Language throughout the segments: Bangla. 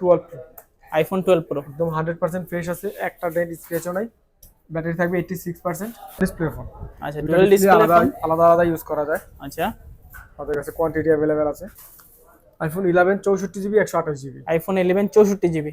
Twelve pro iPhone twelve pro একদম হান্ড্রেড পার্সেন্ট ফ্রেশ আছে একটা ডেন্ট স্ক্রেচও নাই ব্যাটারি থাকবে eighty six percent display phone আচ্ছা ডুয়াল ডিসপ্লে আলাদা আলাদা আলাদা ইউজ করা যায়। আচ্ছা। আমাদের কাছে কোয়ান্টিটি অ্যাভেলেবেল আছে। আইফোন ইলেভেন চৌষট্টি জিবি একশো আঠাশ জিবি আইফোন ইলেভেন চৌষট্টি জিবি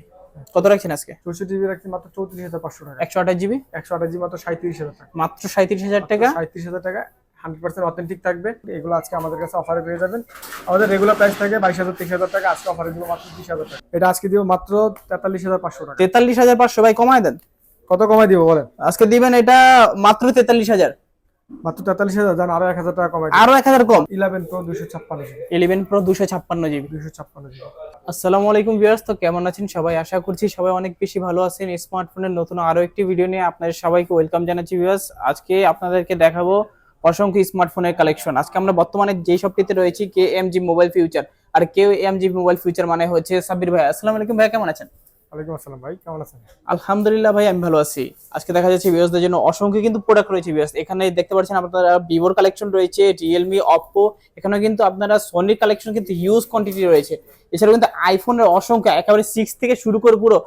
কত রাখছেন আজকে? চৌষট্টি জিবি রাখছি মাত্র চৌত্রিশ হাজার পাঁচশো টাকা। একশো আঠাশ জিবি একশো আঠাশ জিবি মাত্র সাঁত্রিশ হাজার টাকা। মাত্র সাঁত্রিশ হাজার টাকা? সাঁত্রিশ হাজার টাকা। হান্ড্রেড পার্সেন্ট অথেন্টিক থাকবে। এগুলো আজকে আমাদের কাছে অফারে পেয়ে যাবেন। আমাদের রেগুলার প্রাইস থাকে বাইশ হাজার তেইশ হাজার টাকা আজকে অফারে দিব মাত্র বিশ হাজার টাকা। এটা আজকে দিব মাত্র তেতাল্লিশ হাজার পাঁচশো টাকা। তেতাল্লিশ হাজার পাঁচশো ভাই কমায় দেন। কত কমাই দিব বলেন? আজকে দিবেন এটা মাত্র তেতাল্লিশ হাজার। মাত্র তেতাল্লিশ হাজার জান আরও এক হাজার টাকা কমাই আরও এক হাজার কম। ইলেভেন প্রো দুশো ছাপ্পান্ন জিবি ইলেভেন প্রো দুশো ছাপ্পান্ন জিবি দুশো ছাপ্পান্ন জিবি আসসালামু আলাইকুম ভিউয়ার্স তো কেমন আছেন সবাই? আশা করছি সবাই অনেক বেশি ভালো আছেন। স্মার্টফোনের নতুন আরও একটি ভিডিও নিয়ে আপনাদের সবাইকে ওয়েলকাম জানাচ্ছি ভিউয়ার্স আজকে আপনাদেরকে দেখাবো অসংখ্য স্মার্টফোনের কালেকশন আজকে আমরা বর্তমানে যেই শপটিতে রয়েছি K M G mobile future আর K M G mobile future মানে হচ্ছে সাব্বির ভাই। আসসালামু আলাইকুম ভাই কেমন আছেন? ওয়ালাইকুম আসসালাম ভাই কেমন আছেন? আলহামদুলিল্লাহ ভাই আমি ভালো আছি। আজকে দেখা যাচ্ছে ভিউয়ার্সদের জন্য অসংখ্য কিন্তু প্রোডাক্ট রয়েছে ভিউয়ার্স এখানে দেখতে পাচ্ছেন আপনারা ভিভোর কালেকশন রয়েছে রিয়েলমি অপো এখানে কিন্তু আপনারা সোনির কালেকশন কিন্তু হিউজ কোয়ান্টিটি রয়েছে। এছাড়াও কিন্তু আইফোনের অসংখ্য একেবারে সিক্স থেকে শুরু করে পুরো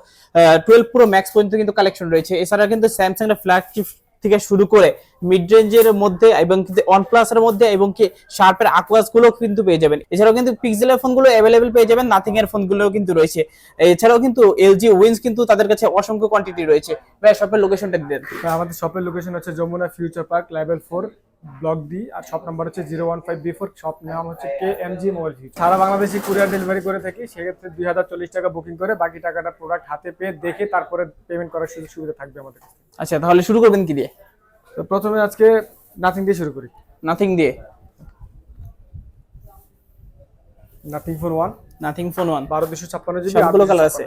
টুয়েলভ পুরো ম্যাক্স পর্যন্ত কিন্তু কালেকশন রয়েছে। এছাড়া কিন্তু স্যামসাং এর ফ্ল্যাগশিপ থেকে শুরু করে মিড রেঞ্জের মধ্যে এবং কিন্তু প্লাস এর মধ্যে এবং কি শার্পের আকুয়াসগুলো কিন্তু পেয়ে যাবেন। এছাড়াও কিন্তু পিক্সেলের ফোনগুলো অ্যাভেলেবেল পেয়ে যাবেন নাথিং এর ফোনগুলো কিন্তু রয়েছে। এছাড়াও কিন্তু এলজি উইন্স কিন্তু তাদের কাছে অসংখ্য কোয়ান্টিটি রয়েছে। ভাই শপের লোকেশনটা দিন আমাদের শপের লোকেশন হচ্ছে Jamuna future park level four block D আর শপ নাম্বার হচ্ছে zero one five B four shop নাম হচ্ছে কে এম জি মোবাইল সারা বাংলাদেশে কুরিয়ার ডেলিভারি করে থাকি সেক্ষেত্রে দুই হাজার চল্লিশ টাকা বুকিং করে বাকি টাকাটা প্রোডাক্ট হাতে পেয়ে দেখে তারপরে পেমেন্ট করার সুযোগ সুবিধা থাকবে আমাদের আচ্ছা তাহলে শুরু করবেন কি দিয়ে? তো প্রথমে আজকে নাথিং দিয়ে শুরু করি। নাথিং দিয়ে? Nothing phone one nothing phone one বারো দুশো ছাপ্পান্ন জিবি সবগুলো কালার আছে।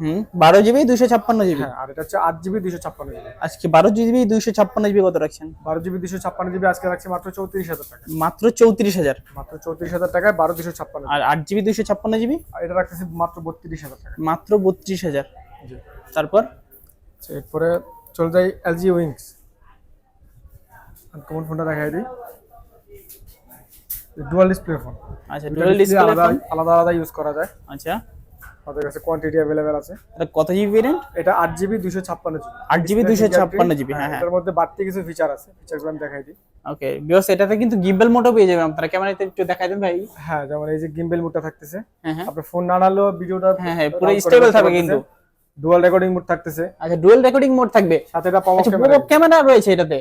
হুম? বারো জিবি দুইশো ছাপ্পান্ন জিবি? হ্যাঁ আর এটা হচ্ছে আট জিবি দুশো ছাপ্পান্ন জিবি। আজকে বারো জিবি দুইশো ছাপ্পান্ন জিবি কত রাখছেন? বারো জিবি দুশো ছাপ্পান্ন জিবি আজকে রাখছি মাত্র চৌত্রিশ হাজার টাকা। মাত্র চৌত্রিশ হাজার? মাত্র চৌত্রিশ হাজার টাকায় বারো দুশো ছাপ্পান্ন আর আট জিবি দুইশো ছাপ্পান্ন জিবি? এটা রাখতেছি মাত্র বত্রিশ হাজার টাকা। মাত্র বত্রিশ হাজার। তারপর? এরপরে চলে যাই এলজি উইংস কোন ফোনটা দেখাই দিই। ডুয়াল ডিসপ্লে ফোন আচ্ছা ডুয়াল ডিসপ্লে আলাদা আলাদা ইউজ করা যায়। আচ্ছা। আমাদের কাছে কোয়ান্টিটি অ্যাভেলেবেল আছে। এটা কত জিবি ভেরিয়েন্ট এটা আট জিবি দুশো ছাপ্পান্ন জিবি আট জিবি দুইশো ছাপ্পান্ন জিবি হ্যাঁ হ্যাঁ এটার মধ্যে বাড়তি কিছু ফিচার আছে ফিচারগুলো আমি দেখাই দিই। ওকে বিকজ এটাতে কিন্তু গিম্বেল মোটও পেয়ে যাবেন আপনারা। ক্যামেরাতে একটু দেখাই দেন ভাই। হ্যাঁ যেমন এই যে গিম্বেল মোডটা থাকতেছে। হ্যাঁ হ্যাঁ। ফোন না নাড়লেও ভিডিওটা হ্যাঁ, হ্যাঁ, পুরো stable থাকবে কিন্তু। ডুয়াল রেকর্ডিং মোড থাকতেছে। আচ্ছা ডুয়েল রেকর্ডিং মোড থাকবে। সাথে এটা পাওয়ার আচ্ছা পুরো ক্যামেরা রয়েছে এটাতে।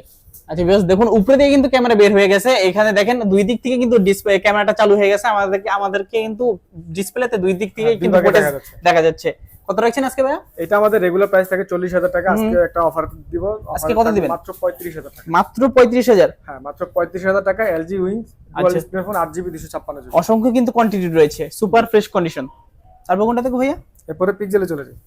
আচ্ছা বেশ দেখুন উপরে দিয়ে কিন্তু ক্যামেরা বের হয়ে গেছে। এখানে দেখেন দুই দিক থেকে কিন্তু ডিসপ্লে ক্যামেরাটা চালু হয়ে গেছে। আমাদেরকে আমাদেরকে কিন্তু ডিসপ্লেতে দুই দিক থেকে হ্যাঁ, কিন্তু দেখা যাচ্ছে। কত রাখছেন আজকে ভাইয়া? এটা আমাদের রেগুলার প্রাইস থাকে চল্লিশ হাজার টাকা। আজকে একটা অফার দিব। আজকে কত দিবেন? মাত্র পঁয়ত্রিশ হাজার টাকা। মাত্র পঁয়ত্রিশ হাজার? হ্যাঁ মাত্র পঁয়ত্রিশ হাজার টাকা এলজি উইংস ডুয়াল আচ্ছা। ডিসপ্লে ফোন আট জিবি দুশো ছাপ্পান্ন জিবি অসংখ্য কিন্তু কোয়ান্টিটি রয়েছে। সুপার ফ্রেশ কন্ডিশন তারপর কোনটা থেকে ভাইয়া। এরপরে পিক্সেলে চলে যাই।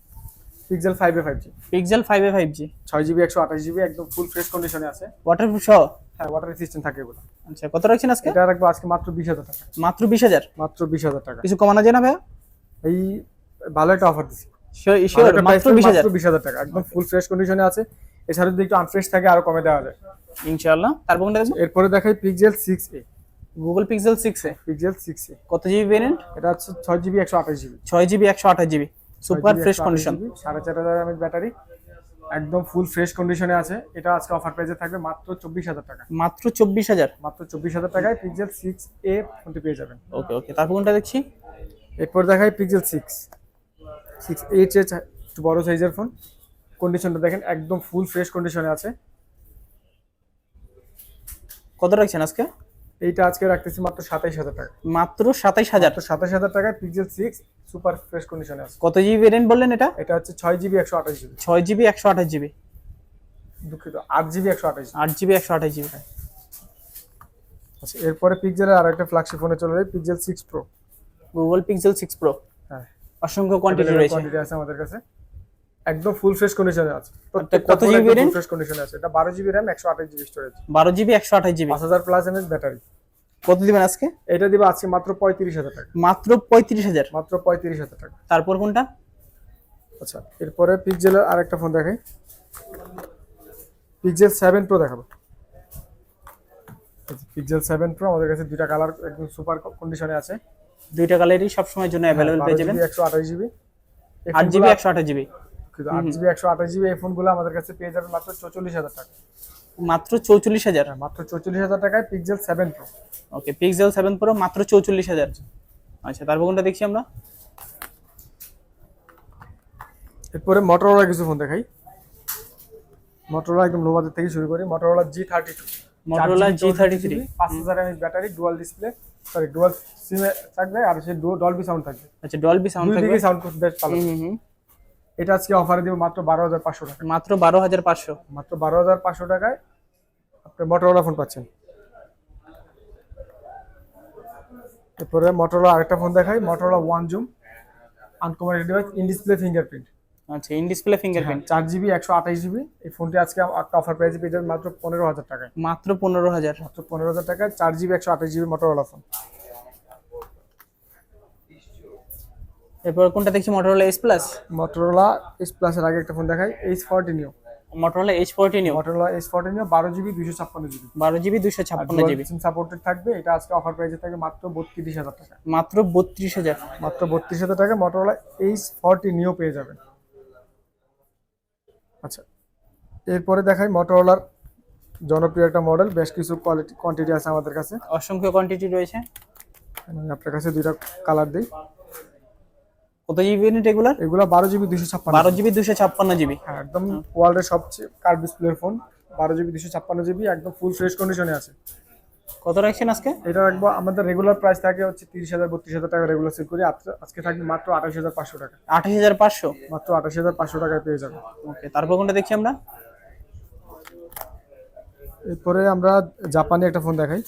Pixel five A five G Pixel five A five G ছয় জিবি একশো আঠাশ জিবি একদম ফুল ফ্রেশ কন্ডিশনে আছে। ওয়াটারপ্রুফ সহ? হ্যাঁ ওয়াটার রেসিস্টেন্ট থাকে এগুলো। আচ্ছা কত রাখছেন আজকে? এটা রাখব আজকে মাত্র বিশ হাজার টাকা। মাত্র বিশ হাজার? মাত্র বিশ হাজার টাকা। কিছু কমানো যায় না ভাইয়া? এই ভালো একটা অফার শিওর মাত্র বিশ হাজার। বিশ হাজার টাকা একদম ফুল ফ্রেশ কন্ডিশনে আছে। এছাড়া যদি একটু আনফ্রেশ থাকে আরও কমে দেওয়া যায়। ইনশাআল্লাহ। তারপর কোনটা দেখব এরপরে দেখাই Pixel six A Google Pixel six A Pixel six A কত জিবি ভেরিয়েন্ট এটা হচ্ছে ছয় জিবি একশো আঠাশ জিবি ছয় জিবি একশো আঠাশ জিবি সুপার ফ্রেশ কন্ডিশন সাড়ে চার হাজার এমএচ ব্যাটারি একদম ফুল ফ্রেশ কন্ডিশনে আছে। এটা আজকে অফার প্রাইসে থাকবে মাত্র চব্বিশ হাজার টাকা। মাত্র চব্বিশ হাজার? মাত্র চব্বিশ হাজার টাকায় পিক্সেল সিক্স এ ফোনটি পেয়ে যাবেন। ওকে ওকে তারপর কোনটা দেখছি? এরপর দেখাই পিক্সেল সিক্স সিক্স এইচ এর একটু বড় সাইজের ফোন কন্ডিশনটা দেখেন একদম ফুল ফ্রেশ কন্ডিশনে আছে। কত রাখছেন আজকে? এইটা আজকে রাখতেছি মাত্র সাতাইশ হাজার টাকা। মাত্র সাতাইশ হাজার? তো সাতাশ হাজার টাকায় পিক্সেল সিক্স সুপার ফ্রেশ কন্ডিশনে আছে। কত জিবি ভেরিয়েন্ট বললেন এটা? এটা হচ্ছে ছয় জিবি একশো আঠাশ জিবি। ছয় জিবি একশো আঠাশ জিবি। দুঃখিত আট জিবি একশো আঠাশ আট জিবি একশো আঠাশ জিবি। আচ্ছা এরপরে পিক্সেলের আর একটা ফ্ল্যাগশিপ ফোনে চলে যায় Pixel six pro Google Pixel six pro হ্যাঁ। অসংখ্য কোয়ান্টিটি রয়েছে। কোয়ান্টিটি আছে আমাদের কাছে। একদম ফুল ফ্রেশ কন্ডিশনে আছে। কত জিবি RAM? ফ্রেশ কন্ডিশনে আছে। এটা বারো জিবি র্যাম একশো আঠাশ জিবি স্টোরেজ বারো জিবি একশো আঠাশ জিবি পাঁচ হাজার প্লাস এমএস ব্যাটারি কত দিবেন আজকে? এটা দিবে আজকে মাত্র পঁয়ত্রিশ হাজার টাকা। মাত্র পঁয়ত্রিশ হাজার? মাত্র পঁয়ত্রিশ হাজার টাকা। তারপর কোনটা? আচ্ছা এরপরে পিক্সেলের আরেকটা ফোন দেখাই। পিক্সেল সেভেন প্রো দেখাবো। পিক্সেল সেভেন প্রো আমাদের কাছে দুইটা কালার একদম সুপার কন্ডিশনে আছে। দুইটা কালারই সবসময়ের জন্য অ্যাভেলেবেল পেয়ে যাবেন। একশো আঠাশ জিবি এই আট জিবি ফোনগুলো- একশো আঠাশ জিবি কিন্তু আট জিবি একশো আঠাশ জিবি এই ফোনগুলো আমাদের কাছে পেয়ে যাবেন মাত্র চৌচল্লিশ হাজার টাকা মাত্র চৌচল্লিশ হাজার? মাত্র চৌচল্লিশ হাজার টাকায় Pixel seven pro okay Pixel seven pro মাত্র চৌচল্লিশ হাজার। আচ্ছা তারপর কোনটা দেখছি আমরা। এরপরে মোটরোলা কিছু ফোন দেখাই। মোটরোলা একদম লো বাজেট থেকে শুরু করি Motorola G thirty two Motorola G33 পাঁচ হাজার mAh battery dual display sorry dual সিমে থাকবে আর সে ডলবি সাউন্ড থাকবে। আচ্ছা ডলবি সাউন্ড থাকবে। সাউন্ড বেশ ভালো। এটা আজকে অফারে দিব মাত্র বারো হাজার পাঁচশো টাকা। মাত্র বারো হাজার পাঁচশো। মাত্র বারো হাজার পাঁচশো টাকায় আপনি মোটরোলা ফোন পাচ্ছেন। এরপরে মোটরোলা আরেকটা ফোন দেখাই Motorola one zoom uncommon device in display fingerprint আচ্ছা ইন ডিসপ্লে ফিঙ্গারপ্রিন্ট চার জিবি একশো আঠাশ জিবি এই ফোনটি আজকে একটা অফার প্রাইসে পেয়ে যাবেন মাত্র পনেরো হাজার টাকায়। মাত্র পনেরো হাজার। মাত্র পনেরো হাজার টাকায় চার জিবি একশো আঠাশ জিবি মোটরোলা ফোন এরপর কোনটা দেখছি? Motorola S plus Motorola S প্লাসের আগে একটা ফোন দেখাই Edge forty Neo Motorola Edge forty Neo Motorola S forty Neo বারো জিবি দুশো ছাপ্পান্ন জিবি বারো জিবি দুশো ছাপ্পান্ন জিবি সিম সাপোর্টেড থাকবে এটা আজকে অফার প্রাইসে থাকবে মাত্র বত্রিশ হাজার টাকা। মাত্র বত্রিশ হাজার। মাত্র বত্রিশ হাজার টাকা মোটরোলা এইচ ফোরটি নিও পেয়ে যাবেন। আচ্ছা এরপরে দেখাই মোটরোলার জনপ্রিয় একটা মডেল বেশ কিছু কোয়ালিটি কোয়ান্টিটি আছে আমাদের কাছে। অসংখ্য কোয়ান্টিটি রয়েছে। আপনার কাছে দুইটা কালার দিই। কত জিবি ইউনিট এগুলার? এগুলো বারো জিবি দুশো ছাপ্পান্ন বারো জিবি দুশো ছাপ্পান্ন জিবি হ্যাঁ একদম ওয়ার্ল্ডের সবচেয়ে কার্ড ডিসপ্লে ফোন বারো জিবি দুশো ছাপ্পান্ন জিবি একদম ফুল ফ্রেশ কন্ডিশনে আছে। কত রাখছেন আজকে? এটা একবার আমাদের রেগুলার প্রাইস থাকে হচ্ছে তিরিশ হাজার বত্রিশ হাজার টাকা রেগুলার সেল করি। আজকে- থাকবে মাত্র আঠাশ হাজার পাঁচশো টাকা। আঠাশ হাজার পাঁচশো? মাত্র আঠাশ হাজার পাঁচশো টাকায় পেয়ে যাবে ওকে তারপর কোনটা দেখছি আমরা? এরপরে আমরা জাপানি একটা ফোন দেখাই।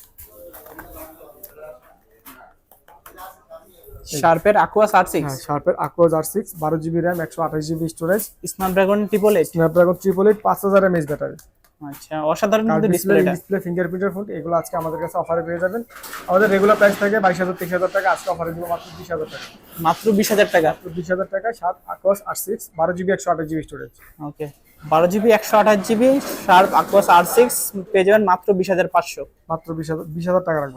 শার্পের আকুয়াস আর সিক্স শার্পের আক্রোজ আর সিক্স বারো জিবি র্যাম একশো আঠাশ GB storage Snapdragon triple eight Snapdragon triple eight পাঁচ হাজার এমএচ ব্যাটারি আচ্ছা অসাধারণ ডিসপ্লে ডিসপ্লে ফিঙ্গারপ্রিন্টের ফোন এগুলো আজকে আমাদের কাছে অফারে পেয়ে যাবেন। আমাদের রেগুলার প্রাইস থাকে বাইশ হাজার তেইশ হাজার টাকা আজকে অফারে দিব মাত্র বিশ হাজার টাকা। মাত্র বিশ হাজার টাকা। বিশ হাজার টাকা সাত আক্রোশ আর সিক্স বারো জিবি একশো আঠাশ জিবি স্টোরেজ ওকে বারো জিবি একশো আঠাশ GB Sharp Aquos R six পেয়ে যাবেন মাত্র বিশ হাজার পাঁচশো। মাত্র বিশ হাজার বিশ হাজার টাকা রাখব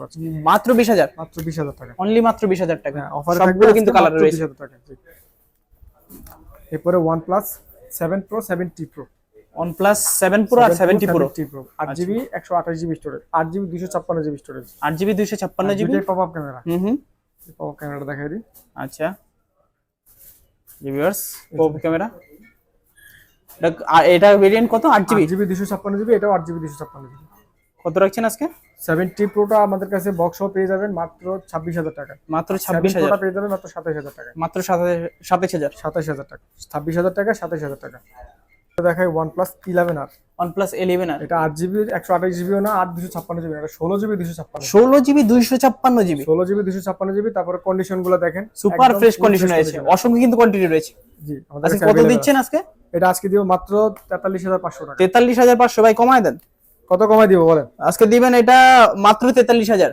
মাত্র বিশ হাজার? মাত্র বিশ হাজার টাকা। অনলি মাত্র বিশ হাজার টাকা। হ্যাঁ অফারে সবগুলো কিন্তু কালার রয়েছে। টাকা এরপরে one plus seven pro seven T pro one plus seven pro আর সেভেন্টি প্রো প্রো আট জিবি একশো আঠাশ জিবি স্টোরেজ আট জিবি দুশো ছাপ্পান্ন জিবি স্টোরেজ আট জিবি দুইশো ছাপ্পান্ন জিবি। পপ আপ ক্যামেরা হুম হুম। পপ আপ ক্যামেরাটা দেখাই দিই। আচ্ছা। ভিউয়ার্স পপ ক্যামেরা এটা ভেরিয়েন্ট কত? আট জিবি জিবি দুশো ছাপ্পান্ন জিবি এটাও আট জিবি দুশো ছাপ্পান্ন জিবি কত রাখছেন আজকে? সেভেন্টি প্রোটা আমাদের কাছে বক্স পেয়ে যাবেন মাত্র ছাব্বিশ হাজার টাকা। মাত্র ছাব্বিশ হাজার। পেয়ে যাবেন মাত্র সাতাশ হাজার টাকা। মাত্র সাতাশ হাজার। সাতাশ হাজার টাকা। ছাব্বিশ হাজার টাকা সাতাশ হাজার টাকা। দেখাই one plus eleven R one plus eleven R এটা আট জিবি একশো আঠাশ জিবিও না আট দুশো ছাপ্পান্ন জিবি এটা ষোলো জিবি দুশো ছাপ্পান্ন। ষোলো জিবি দুইশো ছাপ্পান্ন জিবি ষোলো জিবি দুশো ছাপ্পান্ন জিবি তারপরে কন্ডিশনগুলো দেখেন। সুপার ফ্রেশ কন্ডিশন রয়েছে। অসংখ্য কিন্তু কোয়ান্টিটি রয়েছে। জি আমাদের কত দিচ্ছেন আজকে? এটা আজকে দিব মাত্র তেতাল্লিশ হাজার পাঁচশো টাকা। তেতাল্লিশ হাজার পাঁচশো। ভাই কমায় দেন। কত কমায় দিব বলেন? আজকে দিবেন এটা মাত্র তেতাল্লিশ হাজার।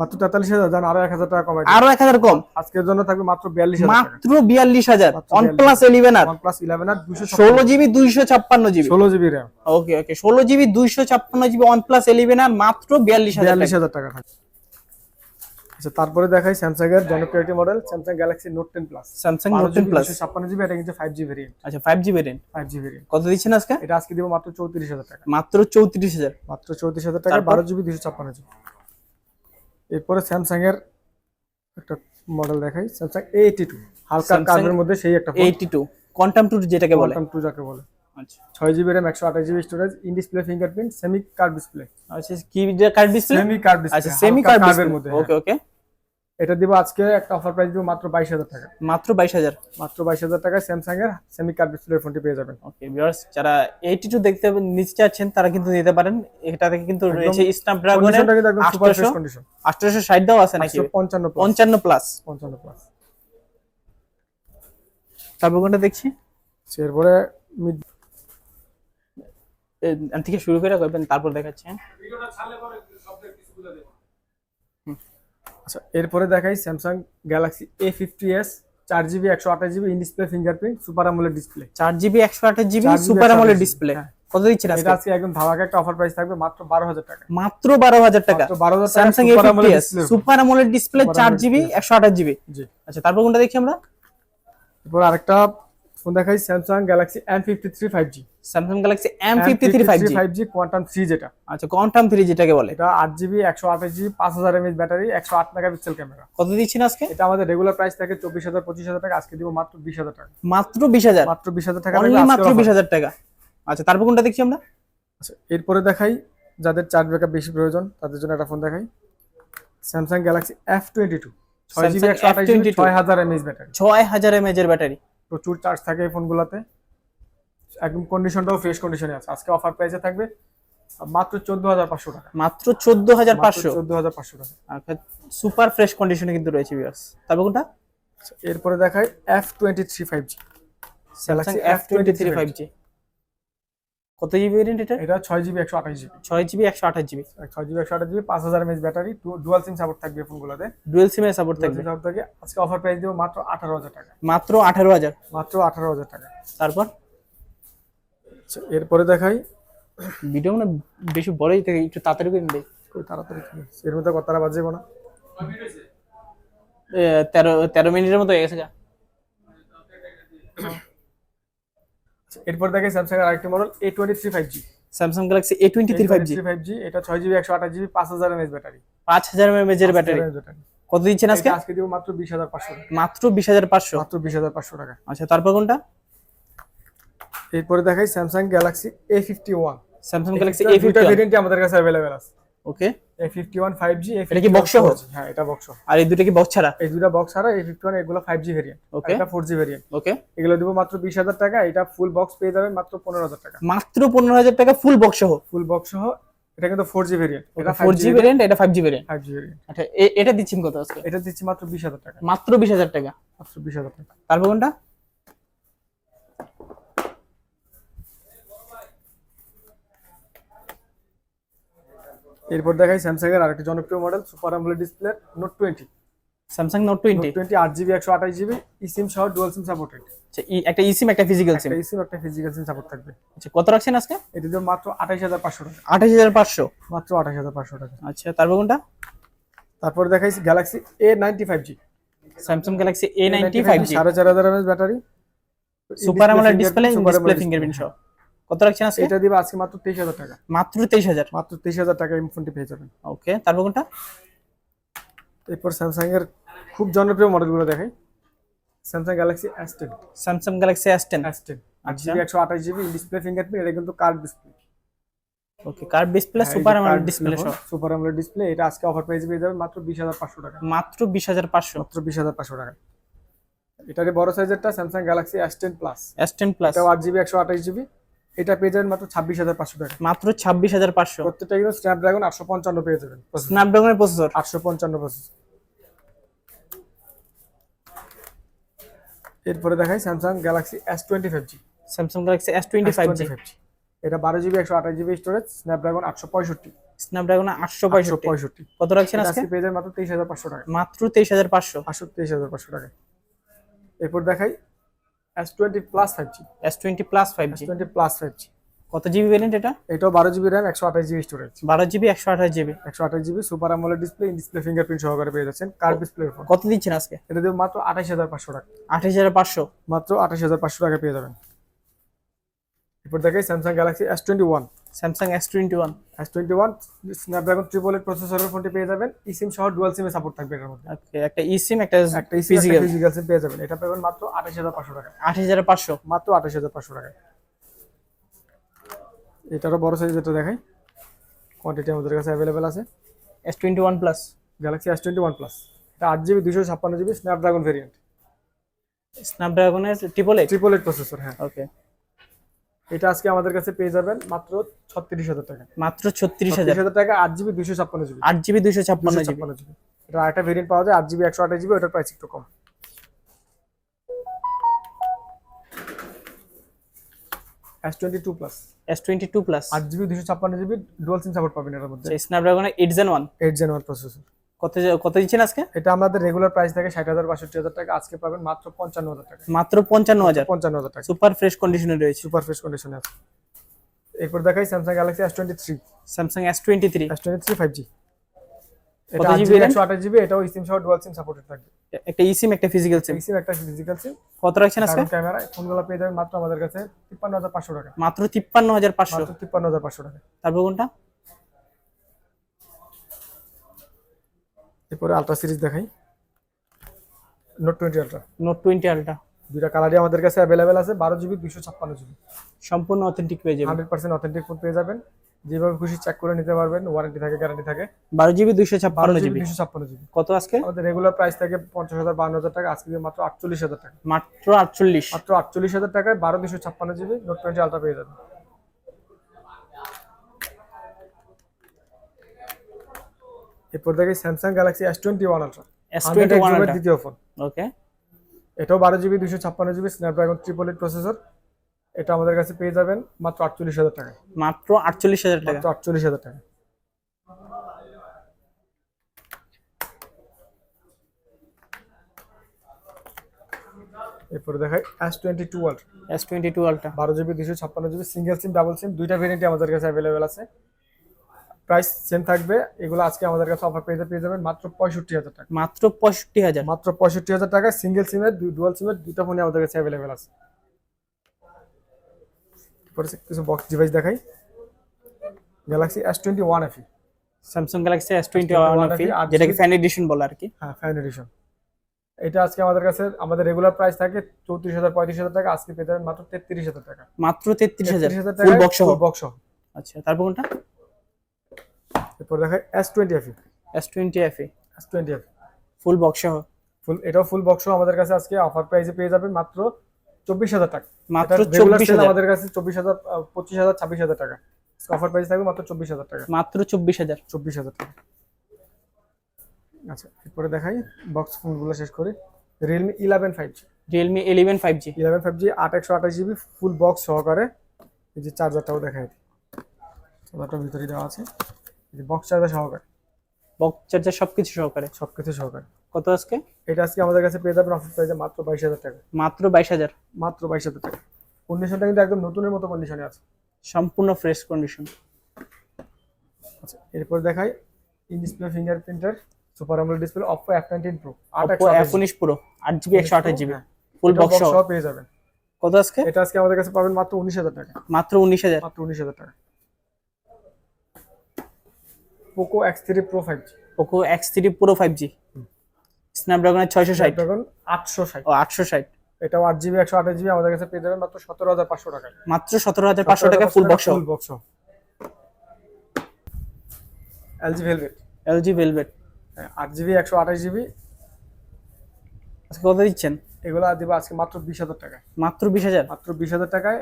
মাত্র তেতাল্লিশ হাজার জান আরও এক হাজার টাকা কমাই আরও এক হাজার কম? আজকের জন্য থাকবে মাত্র বিয়াল্লিশ মাত্র বিয়াল্লিশ হাজার? মাত্র one plus eleven R? One plus eleven R দুশো ষোলো জিবি দুইশো ছাপ্পান্ন জিবি? ষোলো জিবি র্যাম। ওকে ওকে ষোলো জিবি দুইশো ছাপ্পান্ন GB one plus eleven R মাত্র বিয়াল্লিশ বিয়াল্লিশ হাজার টাকা থাকে আচ্ছা তারপরে দেখাই স্যামসাং এর জনপ্রিয় model Samsung Galaxy Note ten plus Samsung Note ten plus ছাপ্পান্ন জিবি এটা কিন্তু ফাইভ জি ভেরিয়েন্ট আচ্ছা five G variant five G variant কত দিচ্ছেন আজকে? এটা আজকে দিব মাত্র চৌত্রিশ হাজার টাকা। মাত্র চৌত্রিশ হাজার। মাত্র চৌত্রিশ হাজার টাকা তারপর? বারো জিবি দুশো ছাপ্পান্ন জিবি। এরপরে স্যামসাং এর একটা মডেল দেখাই। স্যামসাং এ এইটি টু হালকা কার্ভের মধ্যে সেই একটা এইটি টু কোয়ান্টাম টু যেটাকে বলে। কোয়ান্টাম টু যাকে বলে। আচ্ছা। ছয় জিবি র্যাম একশো আঠাশ GB storage in display fingerprint semi curve display আচ্ছা কি কার্ড ডিসপ্লে সেমি কার্ভ আচ্ছা ডিসপ্লে সেমি কার্ড কার্ভের মধ্যে ওকে ওকে হ্যাঁ। এটা দিব আজকে একটা অফার প্রাইস দিব মাত্র বাইশ হাজার টাকা। মাত্র বাইশ হাজার? মাত্র বাইশ হাজার টাকায় স্যামসাং এর সেমি কার্ভ ডিসপ্লে ফোনটি পেয়ে যাবেন। ওকে ভিউয়ার্স যারা এইটি টু দেখতে নিতে চাচ্ছেন তারা কিন্তু নিতে পারেন। এটা থেকে কিন্তু রয়েছে একদম সুপার ফ্রেশ কন্ডিশন আঠারোশো ষাট দাও আছে নাকি? পঞ্চান্ন প্লাস পঞ্চান্ন প্লাস পঞ্চান্ন প্লাস তারপর কোনটা দেখছি? এরপরে mid এ, এখান থেকে শুরু করে করবেন তারপর দেখাচ্ছি হ্যাঁ? আচ্ছা এরপরে দেখাই Samsung Galaxy A fifty S চার জিবি একশো আঠাশ GB in display fingerprint super AMOLED display চার জিবি একশো আঠাশ জিবি সুপার আমলের ডিসপ্লে। কত দিচ্ছেন এটা আজকে আজকে একদম ধামাকা একটা অফার প্রাইস থাকবে মাত্র বারো হাজার টাকা। মাত্র বারো হাজার টাকা। মাত্র বারো হাজার টাকা Samsung A super AMOLED display আমলের চার জিবি display। একশো আঠাশ জিবি জি। আচ্ছা তারপর কোনটা দেখছি আমরা? এরপর আরেকটা ফোন দেখাই Samsung Galaxy M fifty three five G Samsung Galaxy M fifty three five G five G quantum three যেটা আচ্ছা কোয়ান্টাম থ্রি যেটাকে বলে। এটা আট জিবি একশো আঠাশ জিবি পাঁচ হাজার এমএচ ব্যাটারি একশো আট মেগাপিক্সেল ক্যামেরা। কত দিচ্ছেন আজকে? এটা আমাদের রেগুলার প্রাইস থাকে চব্বিশ হাজার পঁচিশ হাজার টাকা আজকে দিব মাত্র বিশ হাজার টাকা। মাত্র বিশ হাজার? মাত্র বিশ হাজার টাকা। মাত্র। বিশ হাজার টাকা। আচ্ছা তারপর কোনটা দেখছি আমরা? আচ্ছা, এরপরে দেখাই যাদের চার্জ ব্যাকআপ বেশি প্রয়োজন তাদের জন্য একটা ফোন দেখাই। Samsung Galaxy F twenty two ছয় জিবি Samsung একশো আঠাশ জিবি F22 ছয় হাজার এমএচ ব্যাটারি। ছয় হাজার এমএচ এর ব্যাটারি। প্রচুর চার্জ থাকে এই ফোনগুলোতে একদম কন্ডিশনটাও ফ্রেশ কন্ডিশনে আছে। আজকে অফার প্রাইসে থাকবে মাত্র চোদ্দ হাজার পাঁচশো টাকা। মাত্র চোদ্দ হাজার পাঁচশো? চোদ্দ হাজার পাঁচশো টাকা। সুপার ফ্রেশ কন্ডিশনে কিন্তু রয়েছে বিয়ার্স তারপর কোনটা? এরপরে দেখায় F twenty three five G Samsung F twenty three five G কত জিবি ভেরিয়েন্ট এটা? এটা ছয় জিবি একশো আঠাশ জিবি ছয় জিবি একশো আঠাশ জিবি ছয় জিবি একশো আঠাশ জিবি পাঁচ হাজার mAh battery dual SIM support থাকবে ফোনগুলোতে ডুয়েল সিমের সাপোর্ট থাকবে। সিম সাপোর্ট থাকে আজকে অফার প্রাইস দিব মাত্র আঠারো হাজার টাকা। মাত্র আঠারো হাজার। মাত্র আঠারো হাজার টাকা। তারপর? আচ্ছা, এরপরে দেখাই। ভিডিও মানে বেশি বড়ই থাকে একটু তাড়াতাড়ি করে দেয় তাড়াতাড়ি? এর মধ্যে কথাটা বাজবে না। তেরো তেরো মিনিটের মতো হয়ে গেছে এরপর দেখে স্যামসাং এর আরেকটি model A twenty three five G Samsung Galaxy A twenty three five G five G এটা ছয় জিবি একশো আঠাশ জিবি পাঁচ হাজার এমএচ ব্যাটারি। পাঁচ হাজার এমএচ এর ব্যাটারি। কত দিচ্ছেন আজকে? আজকে দিব মাত্র বিশ হাজার পাঁচশো মাত্র বিশ হাজার পাঁচশো। মাত্র বিশ হাজার পাঁচশো টাকা। আচ্ছা তারপর কোনটা? এরপরে দেখাই Samsung Galaxy A fifty one Samsung Galaxy A fifty আমাদের কাছে অ্যাভেলেবেল আছে। Okay A fifty one five G এটা কি সহ? হ্যাঁ এটা বক্স আর এই দুটো কি বক্স ছাড়া? এই দুটা বক্স ছাড়া এ ফিফটি ওয়ান এগুলো ফাইভ জি ভেরিয়েন্ট Okay. এটা ফোর জি ভেরিয়েন্ট ওকে এগুলো দিব মাত্র বিশ হাজার টাকা এটা ফুল বক্স পেয়ে যাবেন মাত্র পনেরো হাজার টাকা। মাত্র পনেরো হাজার টাকা ফুল বক্স সহ? ফুল বক্স সহ এটা কিন্তু ফোর জি ভেরিয়েন্ট এটা ফোর জি ভেরিয়েন্ট এটা five G variant five G variant আচ্ছা এটা দিচ্ছেন কত আজকে? এটা দিচ্ছি মাত্র বিশ হাজার টাকা। মাত্র বিশ হাজার টাকা। মাত্র বিশ হাজার টাকা। তারপর কোনটা? এরপর দেখাই স্যামসাং এর আরেকটি জনপ্রিয় model super AMOLED display Note twenty Samsung Note twenty Note twenty আট জিবি একশো আঠাশ জিবি ই সিম সহ ডুয়াল সিম সাপোর্টেড একটা ই সিম একটা ফিজিক্যাল সিম একটা ই সিম একটা ফিজিক্যাল সিম সাপোর্ট থাকবে। আচ্ছা কত রাখছেন আজকে? এটা দিয়ে মাত্র আঠাশ হাজার পাঁচশো টাকা। আঠাশ হাজার পাঁচশো? মাত্র আঠাশ হাজার পাঁচশো টাকা। আচ্ছা তারপর কোনটা? তারপর দেখাই Galaxy A ninety five G Samsung Galaxy A ninety five G সাড়ে চার হাজার battery. Super AMOLED display display fingerprint সহ। কত রাখছেন আজকে? এটা দিবে আজকে মাত্র তেইশ হাজার টাকা। মাত্র তেইশ হাজার? মাত্র তেইশ হাজার টাকা এই ফোনটি পেয়ে যাবেন। ওকে তারপর কোনটা? এরপর স্যামসাং এর খুব জনপ্রিয় মডেলগুলো দেখাই। Samsung Galaxy S ten Samsung Galaxy S ten S ten আট আচ্ছা। জিবি একশো আঠাশ জিবি ডিসপ্লে ফিঙ্গারপ্রিন্ট এটা কিন্তু curved display okay curved display super AMOLED display সহ সুপার আমোলেড ডিসপ্লে এটা আজকে অফার প্রাইস পেয়ে যাবেন মাত্র বিশ হাজার পাঁচশো টাকা। মাত্র বিশ হাজার পাঁচশো। মাত্র বিশ হাজার পাঁচশো টাকা। এটার বড় সাইজেরটা Samsung Galaxy S ten plus S ten plus এটাও আট জিবি একশো আঠাশ জিবি এটা পেয়ে যাবেন মাত্র ছাব্বিশ হাজার পাঁচশো টাকা। মাত্র ছাব্বিশ হাজার পাঁচশো। প্রত্যেকটা কিন্তু স্ন্যাপড্রাগন আটশো পঞ্চান্ন পেয়ে যাবেন স্ন্যাপড্রাগনের প্রসেসর আটশো পঞ্চান্ন প্রসেসর এরপরে দেখাই Samsung Galaxy S twenty five G Samsung Galaxy S twenty five G এটা বারো জিবি একশো আঠাশ জিবি স্টোরেজ স্ন্যাপড্রাগন আটশো পঁয়ষট্টি। স্ন্যাপড্রাগন আটশো আটশো পঁয়ষট্টি। পঁয়ষট্টি কত রাখছেন আজকে? আজকে পেয়ে যাবেন মাত্র তেইশ হাজার পাঁচশো টাকা। মাত্র তেইশ হাজার পাঁচশো। পাঁচশো তেইশ হাজার পাঁচশো টাকা। এরপর দেখাই S twenty plus five G S twenty plus five S G twenty plus five G কত জিবি ভেরিয়েন্ট এটা? এটাও বারো জিবি র্যাম একশো আঠাশ জিবি স্টোরেজ বারো জিবি একশো আঠাশ জিবি একশো আঠাশ GB super AMOLED display display fingerprint সহকারে পেয়ে যাচ্ছেন। কার ডিসপ্লে কত দিচ্ছেন আজকে? এটা দেবো মাত্র আঠাশ হাজার পাঁচশো টাকা। আঠাশ হাজার পাঁচশো। মাত্র আঠাশ হাজার পাঁচশো টাকা পেয়ে যাবেন। এরপর দেখাই Samsung Galaxy S twenty one Samsung S twenty one S twenty one Snapdragon triple eight প্রসেসরের ফোনটি পেয়ে যাবেন। ই সিম সহ ডুয়াল সিমে সাপোর্ট থাকবে এটার মধ্যে। একটা ই সিম একটা একটা ফিজিক্যাল ফিজিক্যাল সিম পেয়ে যাবেন। এটা পাবেন মাত্র আঠাশ হাজার পাঁচশো টাকা। আঠাশ হাজার পাঁচশো। মাত্র আঠাশ হাজার পাঁচশো টাকা। এটারও বড় সাইজ যেটা দেখাই। কোয়ান্টিটি আমাদের কাছে অ্যাভেলেবেল আছে। S twenty one plus Galaxy S twenty one plus এটা আট জিবি দুশো ছাপ্পান্ন GB Snapdragon variant স্ন্যাপড্রাগনের triple eight triple eight processor হ্যাঁ। ওকে এটা আজকে আমাদের কাছে পেয়ে যাবেন মাত্র ছত্রিশ হাজার টাকা। মাত্র ছত্রিশ হাজার। টাকা আট জিবি দুশো ছাপ্পান্ন জিবি। আট জিবি ছাপ্পান্ন দুশো জিবি ছাপ্পান্ন জিবি। এটা আরেকটা ভেরিয়েন্ট পাওয়া যায় আট জিবি একশো আঠাশ জিবি ওটার প্রাইস একটু কম। S twenty two plus S twenty two plus আট জিবি দুশো ছাপ্পান্ন জিবি ডুয়াল সিম সাপোর্ট পাবেন এটার মধ্যে। স্ন্যাপড্রাগনের eight Gen one eight Gen one processor কত কত দিচ্ছেন আজকে? এটা আমাদের রেগুলার প্রাইস থাকে ষাট হাজার বাষট্টি হাজার টাকা। আজকে পাবেন মাত্র পঞ্চান্ন হাজার টাকা। মাত্র পঞ্চান্ন হাজার? পঞ্চান্ন হাজার টাকা। সুপার ফ্রেশ কন্ডিশনে রয়েছে। সুপার ফ্রেশ কন্ডিশনে আছে। এরপর দেখাই Samsung Galaxy S twenty three Samsung S twenty three S twenty three five G এটা জিবি? একশো আঠাশ জিবি এটাও সিম সহ ডুয়াল সিম সাপোর্টেড থাকবে। একটা ইসিম একটা ফিজিক্যাল সিম সিম একটা ফিজিক্যাল সিম কত রাখছেন আজকে? ক্যামেরা ফোনগুলো পেয়ে যাবেন মাত্র আমাদের কাছে তিপ্পান্ন হাজার পাঁচশো টাকা। মাত্র তিপ্পান্ন হাজার পাঁচশো। তিপ্পান্ন হাজার পাঁচশো টাকা। তারপর কোনটা? এরপরে আলট্রা সিরিজ দেখাই। Note twenty ultra Note twenty ultra দুইটা কালারই আমাদের কাছে অ্যাভেলেবেল আছে বারো জিবি দুশো ছাপ্পান্ন জিবি সম্পূর্ণ অথেন্টিক পেয়ে যাবেন। হান্ড্রেড পার্সেন্ট অথেন্টিক ফোন পেয়ে যাবেন। যেভাবে খুশি চেক করে নিতে পারবেন ওয়ারেন্টি থাকে গ্যারান্টি থাকে। বারো জিবি দুইশো বারো ছাপ্পান্ন জিবি জিবি দুশো ছাপ্পান্ন জিবি কত আজকে? আমাদের রেগুলার প্রাইস থাকে পঞ্চাশ হাজার বান্ন হাজার টাকা আজকে মাত্র আটচল্লিশ হাজার টাকা। মাত্র আটচল্লিশ। মাত্র আটচল্লিশ হাজার টাকায় বারো দুশো ছাপ্পান্ন জিবি নোট টোয়েন্টি আলট্রা পেয়ে যাবেন। এরপর দেখি Samsung Galaxy S twenty one ultra S twenty one দ্বিতীয় ফোন ওকে এটাও বারো জিবি দুশো ছাপ্পান্ন GB Snapdragon triple eight processor এটা আমাদের কাছে পেয়ে যাবেন মাত্র আটচল্লিশ হাজার টাকা মাত্র আটচল্লিশ হাজার টাকা। আটচল্লিশ হাজার টাকা এরপরে দেখাই S twenty two world S twenty two ultra বারো জিবি দুশো ছাপ্পান্ন GB single SIM double SIM দুইটা ভেরিয়েন্টই আমাদের কাছে অ্যাভেলেবেল আছে। প্রাইস সেম থাকবে এগুলো আজকে আমাদের কাছে অফার পেয়ে পেয়ে যাবেন মাত্র পঁয়ষট্টি হাজার টাকা। মাত্র পঁয়ষট্টি হাজার। মাত্র পঁয়ষট্টি হাজার টাকা সিঙ্গেল সিমের ডুয়াল সিমের দুটো ফোনই আমাদের কাছে অ্যাভেলেবেল আছে। কিছু বক্স ডিভাইস দেখাই। Galaxy S twenty one FE Samsung Galaxy S twenty one আট যেটাকে ফ্যান এডিশন বলে আর কি। হ্যাঁ ফ্যান এডিশন এটা আজকে আমাদের কাছে আমাদের রেগুলার প্রাইস থাকে চৌত্রিশ হাজার পঁয়ত্রিশ হাজার টাকা আজকে পেয়ে যাবেন মাত্র তেত্রিশ হাজার টাকা। মাত্র তেত্রিশ হাজার হাজার টাকা বক্স বক্স আচ্ছা তারপর কোনটা? এরপর দেখাই S twenty FE S twenty FE S twenty FE full box সহ। ফুল এটাও ফুল বক্স আমাদের কাছে আজকে অফার প্রাইসে পেয়ে যাবেন মাত্র চব্বিশ হাজার টাকা। মাত্র চব্বিশ আমাদের কাছে চব্বিশ হাজার পঁচিশ হাজার ছাব্বিশ হাজার টাকা। অফার প্রাইস থাকবে মাত্র চব্বিশ হাজার টাকা। মাত্র চব্বিশ হাজার। চব্বিশ হাজার টাকা। আচ্ছা এরপরে দেখাই বক্স ফোনগুলো শেষ করি। Realme eleven five G Realme eleven five G eleven five G আট একশো আঠাশ জিবি ফুল বক্স সহকারে। এই যে চার্জারটাও দেখাই। দিই চার্জারটার ভিতরে দেওয়া আছে। বক্স চার্জার সহকারে। বক্স চার্জার সবকিছু সহকারে? সব কিছু সহকারে। কত আজকে? এটা আজকে আমাদের কাছে পেয়ে যাবেন অফার প্রাইসে মাত্র বাইশ হাজার টাকা। মাত্র বাইশ হাজার? মাত্র বাইশ হাজার টাকা। কন্ডিশনটা কিন্তু একদম নতুনের মতো কন্ডিশনে আছে। সম্পূর্ণ ফ্রেশ কন্ডিশন আচ্ছা এরপর দেখাই in display ফিঙ্গারপ্রিন্টার super AMOLED display Oppo F nineteen pro আট এফ উনিশ প্রো আট জিবি একশো আঠাশ জিবি ফুল বক্স সহ পেয়ে যাবেন। কত আজকে? এটা আজকে আমাদের কাছে পাবেন মাত্র উনিশ হাজার টাকা। মাত্র উনিশ হাজার। মাত্র উনিশ হাজার টাকা। Poco X three Pro five G Poco X three Pro five G স্ন্যাপড্রাগনের ছয়শো ষাট। স্ন্যাপড্রাগন আটশো ষাট। ও আটশো ষাট। এটাও আট জিবি একশো আঠাশ জিবি আমাদের কাছে পেয়ে যাবেন মাত্র সতেরো হাজার পাঁচশো টাকা মাত্র সতেরো হাজার পাঁচশো টাকা full box full box LG Velvet LG Velvet আট জিবি একশো আঠাশ জিবি আজকে কত দিচ্ছেন? এগুলো দিব আজকে মাত্র বিশ হাজার টাকায়। মাত্র বিশ হাজার? মাত্র বিশ হাজার টাকায়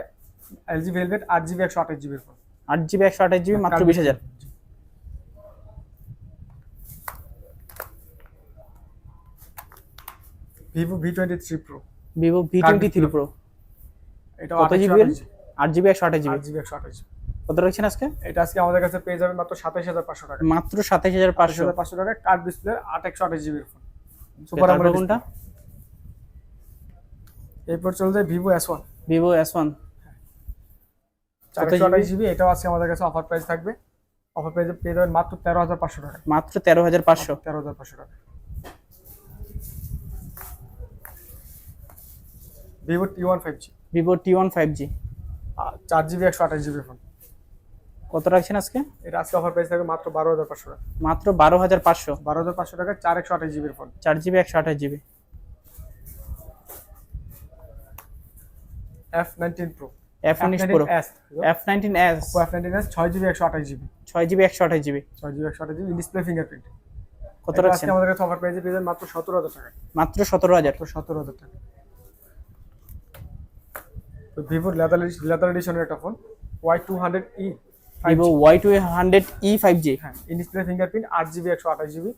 এলজি ভেলভেট আট জিবি একশো আঠাশ জিবির ফোন আট জিবি একশো আঠাশ জিবি মাত্র বিশ হাজার। Vivo V twenty three Pro Vivo V twenty three Pro এটা কত জিবি আট জিবি একশো আঠাশ জিবি জিবি একশো আঠাশ। কত রাখছেন আজকে? এটা আজকে আমাদের কাছে পেয়ে যাবেন মাত্র সাতাশ হাজার পাঁচশো টাকা। মাত্র সাতাশ হাজার পাঁচশো। পাঁচশো হাজার পাঁচশো টাকা কার্ড ডিসপ্লে আট একশো আঠাশ জিবির ফোন সুপার আমোলেড কোনটা? এরপর চলে যায় Vivo S one Vivo S one চারশো আঠাশ জিবি এটাও আজকে আমাদের কাছে অফার প্রাইস থাকবে। অফার প্রাইসে পেয়ে যাবেন মাত্র তেরো হাজার পাঁচশো টাকা মাত্র তেরো হাজার পাঁচশো। তেরো হাজার পাঁচশো টাকা Vivo T one five G Vivo T one five G চার জিবি একশো আঠাশ জিবি ফোন কত রাখছেন আজকে? এটা আজকে অফার প্রাইস থাকবে মাত্র বারো হাজার পাঁচশো টাকা। মাত্র বারো হাজার পাঁচশো। বারো হাজার পাঁচশো টাকা চার একশো আঠাশ জিবির ফোন চার জিবি একশো আঠাশ GB F nineteen Pro F উনিশ Pro S F nineteen S F nineteen S ছয় জিবি একশো আঠাশ জিবি ছয় জিবি একশো আঠাশ জিবি ছয় জিবি একশো আঠাশ জিবি ডিসপ্লে ফিঙ্গারপ্রিন্ট কত রাখছেন আজকে আমাদের কাছে অফার প্রাইসে পেয়ে যাবেন মাত্র সতেরো হাজার টাকা মাত্র সতেরো হাজার। সতেরো হাজার টাকা তো ভিভোর লেদার লেদার এডিশনের একটা phone Y two hundred E Vivo Y two hundred E five G হ্যাঁ ইন ডিসপ্লে ফিঙ্গারপ্রিন্ট আট জিবি একশো আঠাশ জিবি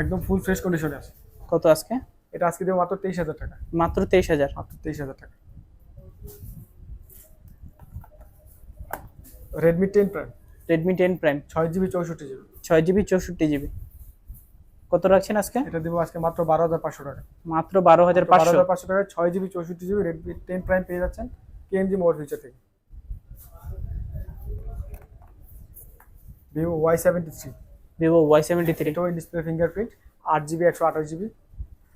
একদম ফুল ফ্রেশ কন্ডিশনে আছে। কত আজকে? এটা আজকে দেবো মাত্র তেইশ হাজার টাকা। মাত্র তেইশ হাজার। মাত্র তেইশ হাজার টাকা। Redmi ten Prime Redmi ten Prime ছয় জিবি চৌষট্টি জিবি ছয় জিবি চৌষট্টি জিবি কত রাখছেন আজকে? এটা দেবো আজকে মাত্র বারো হাজার পাঁচশো টাকা। মাত্র বারো হাজার বারো হাজার পাঁচশো টাকায় ছয় জিবি চৌষট্টি জিবি রেডমি টেন প্রাইম পেয়ে যাচ্ছেন কেএমজি মোবাইল ফিচার থেকে। Vivo Y seventy three. Vivo Y seventy three. এটাও ডিসপ্লে ফিঙ্গারপ্রিন্ট আট জিবি একশো আঠাশ জিবি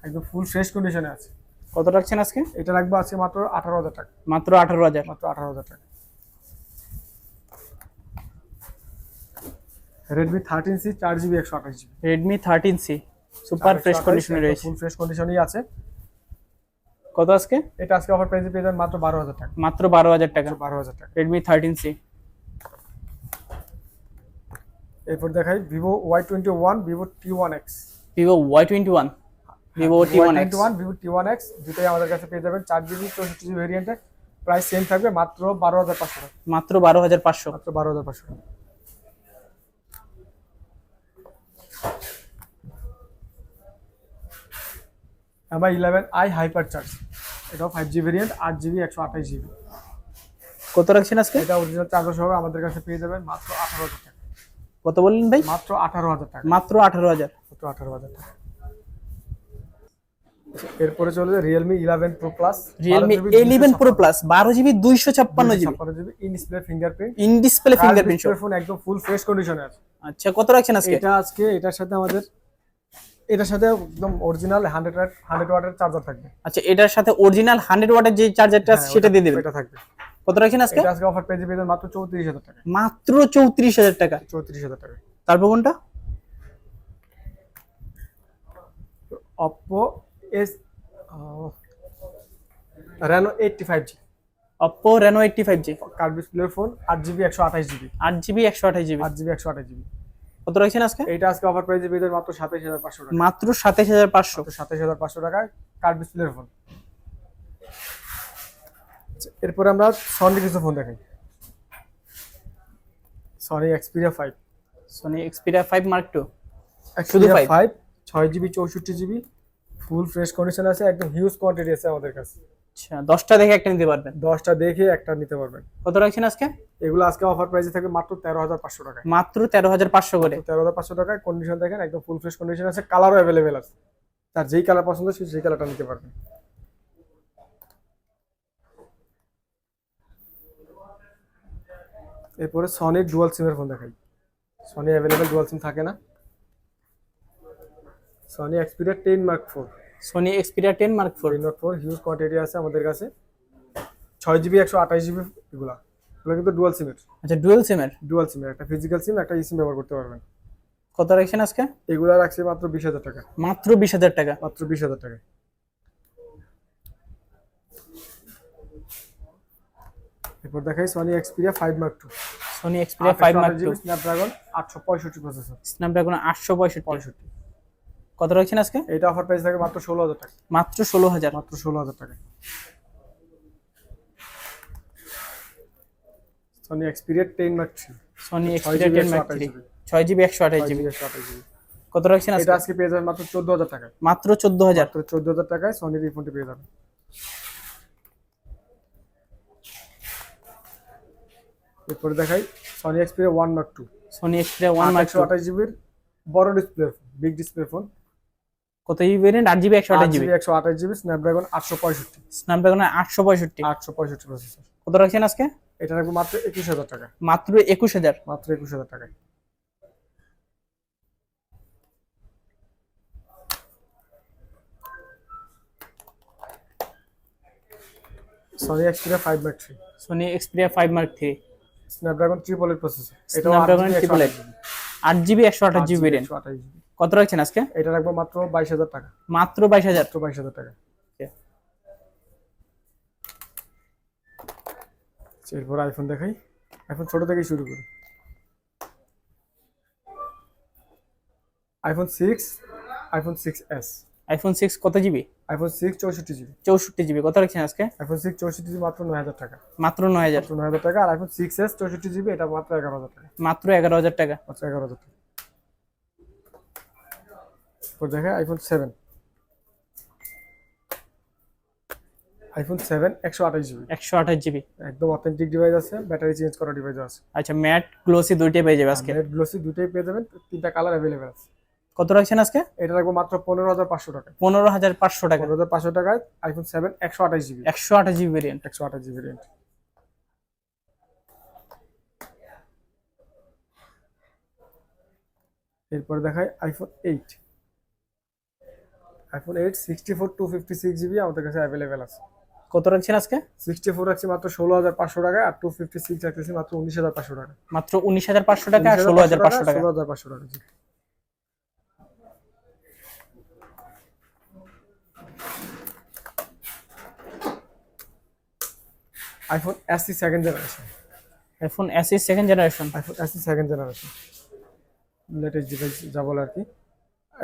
একদম ফুল ফ্রেশ কন্ডিশনে আছে। কত রাখছেন আজকে? এটা রাখব আজকে মাত্র আঠারো হাজার টাকা। মাত্র আঠারো হাজার। মাত্র আঠারো হাজার টাকা। রেডমি থার্টিন সি চার জিবি একশো আঠাশ GB Redmi thirteen C super fresh কন্ডিশনে রয়েছে। ফুল ফ্রেশ কন্ডিশনেই আছে। কত আজকে? এটা আজকে অফার প্রাইসে পেয়ে যাবেন মাত্র বারো হাজার টাকা। মাত্র বারো হাজার টাকা। বারো হাজার টাকা। রেডমি থার্টিন সি এরপর দেখাই Vivo Y twenty one Vivo T one X Vivo Y twenty one Vivo T one X one Vivo T one X দুটোই আমাদের কাছে পেয়ে যাবেন। চার জিবি চৌষট্টি জিবি ভেরিয়েন্টে প্রাইস সেম থাকবে মাত্র বারো হাজার পাঁচশো টাকা। মাত্র বারো হাজার পাঁচশো। মাত্র বারো হাজার পাঁচশো টাকা। আমার ইলেভেন আই হাইপার চার্জ এটাও ফাইভ জি ভেরিয়েন্ট আট জিবি একশো আঠাশ জিবি কত রাখছেন আজকে? এটা অরিজিনাল চার্জার সহ আমাদের কাছে পেয়ে যাবেন মাত্র আঠারো হাজার টাকা। কত বললেন ভাই? মাত্র আঠারো হাজার টাকা। মাত্র আঠারো হাজার। মাত্র আঠারো হাজার টাকা। এরপরে চলে যায় Realme eleven Pro plus Realme eleven Pro plus বারো জিবি দুইশো ছাপ্পান্ন GB GB in display fingerprint in display fingerprint phone একদম ফুল ফ্রেশ কন্ডিশনে আছে আচ্ছা কত রাখছেন আজকে? এটা আজকে এটার সাথে আমাদের এটার সাথে একদম অরিজিনাল 100 ওয়াট 100 ওয়াটের চার্জার থাকবে। আচ্ছা এটার সাথে অরিজিনাল 100 ওয়াটের যে চার্জারটা হ্যাঁ, সেটা দিয়ে দেবেন? এটা থাকবে। কত রাখছেন আজকে? এটা আজকে অফার পেজে পেয়ে মাত্র 34000 টাকা। মাত্র 34000 টাকা। 34000 টাকা। তারপর কোনটা? Oppo S Reno 85G Oppo Reno 85G curve display phone 8GB 128GB 8GB 128GB 8GB 128GB কত রাখছেন আজকে? এইটা আজকে অফার প্রাইসে পেয়ে মাত্র সাতাইশ হাজার পাঁচশো টাকা। মাত্র সাতাইশ হাজার পাঁচশো? মাত্র সাতাইশ হাজার পাঁচশো টাকায় কার্ড ডিসপ্লের ফোন এরপরে আমরা সনি কিছু ফোন দেখাই। Sony Xperia five Sony Xperia five mark two শুধু five? ফাইভ ছয় জিবি চৌষট্টি জিবি ফুল ফ্রেশ কন্ডিশন আছে একদম হিউজ কোয়ান্টিটি আছে আমাদের কাছে। আচ্ছা দশটা দেখে একটা নিতে পারবেন? দশটা দেখে একটা নিতে পারবেন। কত রাখছেন আজকে? এগুলো আজকে অফার প্রাইসে থাকবে মাত্র তেরো হাজার পাঁচশো টাকায়। মাত্র তেরো হাজার পাঁচশো করে। তেরো হাজার পাঁচশো টাকায় কন্ডিশন দেখেন একদম ফুল ফ্রেশ কন্ডিশন আছে কালারও অ্যাভেলেবেল আছে। তার যেই কালার পছন্দ সে সেই কালারটা নিতে পারবেন। এরপরে সনির ডুয়াল সিমের ফোন দেখাই। সনি অ্যাভেলেবেল ডুয়াল সিম থাকে না। Sony Xperia ten mark four Sony Xperia ten mark four mark four huge quantity আছে আমাদের কাছে। ছয় জিবি একশো আঠাশ জিবি এগুলা। এগুলো কিন্তু ডুয়াল সিমের আচ্ছা ডুয়েল সিমের ডুয়াল সিমের একটা ফিজিক্যাল সিম একটা ই সিম ব্যবহার করতে পারবেন। কত রাখছেন আজকে? এগুলা রাখছে মাত্র বিশ হাজার টাকা। মাত্র বিশ হাজার টাকা? মাত্র বিশ হাজার টাকা। এরপর দেখাই Sony Xperia five mark two Sony Xperia five mark two Snapdragon আটশো পঁয়ষট্টি প্রসেসর স্ন্যাপড্রাগন আটশো পঁয়ষট্টি। পঁয়ষট্টি। কত রাখছেন আজকে? এটা অফার প্রাইস থাকে মাত্র ষোলো হাজার টাকা। মাত্র ষোলো হাজার? মাত্র ষোলো হাজার টাকা। Sony Xperia ten mark three Sony ছয় এক্সপিরিয়া জিবি টেন একশো মার্ক আঠাশ থ্রি জিবি ছয় জিবি একশো আঠাশ জিবি কত রাখছেন আজকে? এটা আজকে পেয়ে যাবেন মাত্র চোদ্দ হাজার টাকা। মাত্র চোদ্দ হাজার? মাত্র চোদ্দ হাজার টাকায় সনির এই ফোনটি পেয়ে যাবেন। এরপরে দেখাই Sony Xperia one mark two Sony Xperia one mark একশো আঠাশ জিবির বড় ডিসপ্লে বিগ ডিসপ্লে ফোন কত জিবি ভেরিয়েন্ট আট জিবি একশো আঠাশ জিবি একশো আঠাশ জিবি স্ন্যাপড্রাগন আটশো পঁয়ষট্টি। স্ন্যাপড্রাগন আটশো পঁয়ষট্টি। আটশো পঁয়ষট্টি প্রসেসর কত রাখছেন আজকে? এটা রাখব মাত্র একুশ হাজার টাকা মাত্র একুশ হাজার। মাত্র একুশ হাজার টাকায়। Sony Xperia five mark three Sony Xperia five mark three Snapdragon triple eight processor Snapdragon triple eight আট জিবি একশো আঠাশ জিবি কত রাখছেন আজকে? এটা রাখব মাত্র বাইশ হাজার টাকা। মাত্র বাইশ হাজার? বাইশ হাজার টাকা। এরপর আইফোন দেখাই। আইফোন ছোট থেকেই শুরু করি। IPhone six iPhone six S iPhone six কত জিবি আইফোন সিক্স চৌষট্টি জিবি চৌষট্টি জিবি কত রাখছেন আজকে? আইফোন সিক্স চৌষট্টি জিবি মাত্র নয় হাজার টাকা। মাত্র নয় হাজার। নয় হাজার টাকা। আর আইফোন সিক্স এস চৌষট্টি জিবি এটা মাত্র এগারো হাজার টাকা। মাত্র এগারো হাজার টাকা। মাত্র এগারো হাজার টাকা। দেখে আইফোন সেভেন আইফোন সেভেন একশো আঠাশ জিবি একশো আঠাশ জিবি একদম অথেন্টিক ডিভাইস আছে। ব্যাটারি চেঞ্জ করা ডিভাইস আছে। আচ্ছা ম্যাট গ্লোসি দুইটাই পেয়ে যাবে আজকে। নেট গ্লোসি দুটোই পেয়ে যাবেন। তিনটা কালার অ্যাভেলেবেল আছে। কত রাখছেন আজকে? এটা রাখব মাত্র পনেরো হাজার পাঁচশো টাকা। পনেরো হাজার পাঁচশো টাকা। পনেরো হাজার পাঁচশো টাকায় আইফোন সেভেন একশো আঠাশ জিবি একশো আঠাশ জিবি ভেরিয়েন্ট একশো আঠাশ জিবি রেন্ট এরপর দেখায় iPhone eight iPhone eight sixty four two fifty six GB আমাদের কাছে অ্যাভেলেবেল আছে। কত রাখছেন আজকে? সিক্সটি ফোর রাখছি মাত্র ষোলো হাজার পাঁচশো টাকা আর টু ফিফটি সিক্স রাখতেছি মাত্র উনিশ হাজার পাঁচশো টাকা মাত্র উনিশ হাজার পাঁচশো টাকা আর ষোলো হাজার পাঁচশো টাকা ষোলো হাজার পাঁচশো টাকা iPhone SE second generation iPhone SE second generation iPhone SE second generation latest device যা বলে আর কি।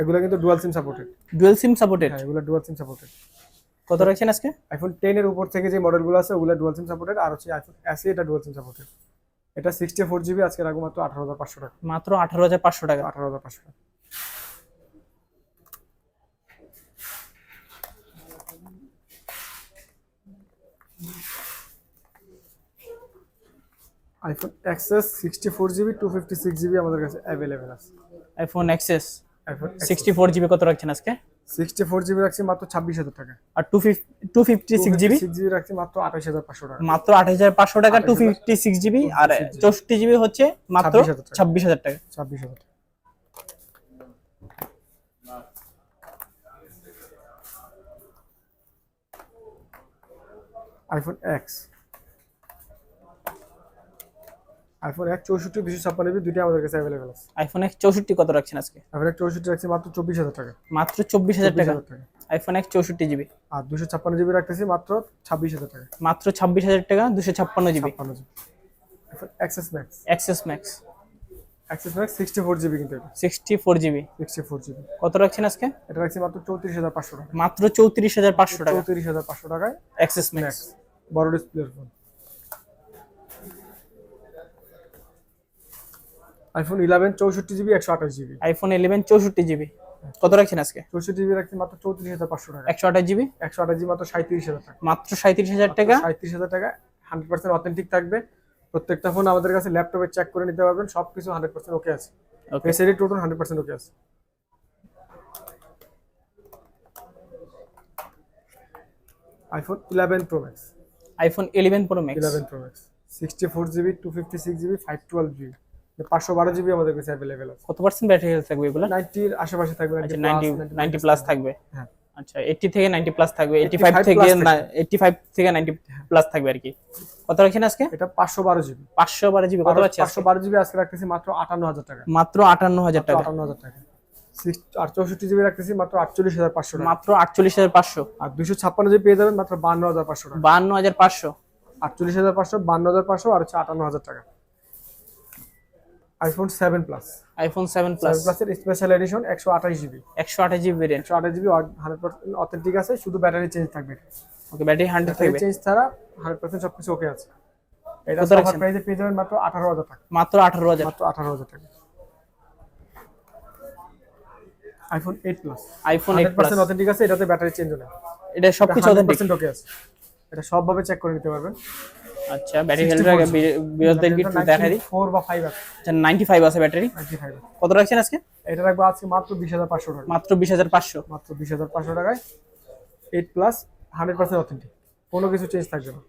এগুলো কিন্তু dual SIM supported dual SIM supported হ্যাঁ এগুলো ডুয়াল সিম সাপোর্টেড কত রাখছেন আজকে? আইফোন টেন এর উপর থেকে যে মডেলগুলো আছে ওগুলো ডুয়াল সিম সাপোর্টেড আর হচ্ছে আইফোন এসি এটা ডুয়াল সিম সাপোর্টেড এটা সিক্সটি ফোর জিবি আজকে রাখব মাত্র আঠারো হাজার পাঁচশো টাকা। মাত্র আঠারো হাজার পাঁচশো টাকা। আঠারো হাজার পাঁচশো টাকা। IPhone XS sixty four GB two fifty six GB আমাদের কাছে অ্যাভেলেবেল আছে। IPhone XS iPhone sixty four GB কত রাখছেন আজকে? সিক্সটি ফোর জিবি রাখছি মাত্র ছাব্বিশ হাজার টাকা। আর two two fifty six GB six GB রাখছি মাত্র আঠাশ হাজার পাঁচশো টাকা। মাত্র আঠাশ হাজার পাঁচশো টাকা টু ফিফটি সিক্স জিবি আর 256 চৌষট্টি জিবি হচ্ছে মাত্র 26,000 টাকা। ছাব্বিশ হাজার টাকা। ছাব্বিশ হাজার টাকা। আইফোন এক্স আইফোন এক চৌষট্টি দুশো ছাপ্পান্ন জিবি দুইটা আমাদের কাছে অ্যাভেলেবেল আছে। আইফোন এক চৌষট্টি কত রাখছেন আজকে? আইফোন এক চৌষট্টি রাখছি মাত্র চব্বিশ হাজার টাকা। মাত্র চব্বিশ হাজার টাকা? আইফোন এক চৌষট্টি জিবি আর দুশো ছাপ্পান্ন জিবি রাখতেছি মাত্র ছাব্বিশ হাজার টাকা। মাত্র ছাব্বিশ হাজার টাকা দুশো ছাপ্পান্ন জিবি ছাপ্পান্ন GB XS Max XS Max XS Max sixty four GB কিন্তু এটা। Sixty four GB sixty four GB কত রাখছেন আজকে? এটা রাখছি মাত্র চৌত্রিশ হাজার পাঁচশো টাকা। মাত্র চৌত্রিশ হাজার পাঁচশো টাকা। চৌত্রিশ হাজার পাঁচশো টাকায় এক্সেস ম্যাক্স ম্যাক্স বড় ডিসপ্লের ফোন আইফোন ইলেভেন চৌষট্টি জিবি একশো আঠাশ জিবি আইফোন ইলেভেন চৌষট্টি জিবি কত রাখছেন আজকে? চৌষট্টি জিবি রাখছি মাত্র চৌত্রিশ হাজার পাঁচশো টাকা। একশো আঠাশ জিবি একশো আঠাশ জিবি মাত্র সাঁত্রিশ হাজার টাকা। মাত্র সাঁত্রিশ হাজার টাকা? সাঁত্রিশ হাজার টাকা। হান্ড্রেড পার্সেন্ট অথেন্টিক থাকবে। প্রত্যেকটা ফোন আমাদের কাছে ল্যাপটপে চেক করে নিতে পারবেন। সব কিছু হান্ড্রেড পার্সেন্ট ওকে আছে। Facility total hundred percent okay আছে iPhone eleven Pro Max iPhone eleven Pro Max eleven Pro Max sixty four GB two fifty six GB five twelve GB পাঁচশো বারো জিবি আমাদের কাছে অ্যাভেলেবেল আছে। কত পার্সেন্ট ব্যাটারি হেলথ থাকবে এগুলো? নাইনটির আশেপাশে থাকবে আচ্ছা 90 নাইনটি 90 নাইনটি প্লাস থাকবে। হ্যাঁ। আচ্ছা এইটটি থেকে নাইনটি প্লাস থাকবে এইটটি ফাইভ 85 থেকে plus থাকবে। এইটটি ফাইভ থেকে নাইনটি প্লাস থাকবে আর কি। কত রাখছেন আজকে? এটা পাঁচশো বারো জিবি পাঁচশো বারো জিবি কত পাঁচশো বারো জিবি আজকে রাখতেছি মাত্র আটান্ন হাজার টাকা। মাত্র আটান্ন হাজার টাকা। আটান্ন হাজার টাকা। Six- আর চৌষট্টি জিবি রাখতেছি মাত্র আটচল্লিশ হাজার পাঁচশো টাকা। মাত্র আটচল্লিশ হাজার পাঁচশো। আর দুশো ছাপ্পান্ন জিবি পেয়ে যাবেন মাত্র বান্ন হাজার পাঁচশো টাকা। বান্ন হাজার পাঁচশো। আটচল্লিশ হাজার পাঁচশো বান্ন হাজার পাঁচশো আর হচ্ছে আটান্ন হাজার টাকা। IPhone seven plus iPhone seven plus seven প্লাসের স্পেশাল এডিশন একশো আঠাশ জিবি একশো আঠাশ জিবি ভেরিয়েন্ট একশো আঠাশ জিবি হান্ড্রেড পার্সেন্ট অথেন্টিক আছে শুধু ব্যাটারি চেঞ্জ থাকবে। ওকে ব্যাটারি হান্ড্রেড ব্যাটারি থাকবে। চেঞ্জ ছাড়া হান্ড্রেড পার্সেন্ট সব কিছু ওকে আছে। এটা অফার? প্রাইসে পেয়ে যাবেন মাত্র আঠারো হাজার টাকা। মাত্র আঠারো হাজার। মাত্র আঠারো হাজার টাকা। IPhone eight plus iPhone eight hundred plus percent authentic আছে এটাতে ব্যাটারি চেঞ্জ নেই এটা সবকিছু অথেন্টিক ওকে আছে। এটা সবভাবে চেক করে নিতে পারবেন। আচ্ছা ব্যাটারি হেলথ বিরোধীদেরকে একটু দেখাই দিই। 4 বা 5 আছে। আচ্ছা নাইনটি ফাইভ আছে ব্যাটারি নাইনটি ফাইভ কত রাখছেন আজকে? এটা রাখব আজকে মাত্র বিশ হাজার পাঁচশো টাকা। মাত্র বিশ হাজার পাঁচশো। মাত্র বিশ হাজার পাঁচশো টাকায়। 8 প্লাস হান্ড্রেড পার্সেন্ট অথেন্টিক কোনো কিছু চেঞ্জ থাকবে না।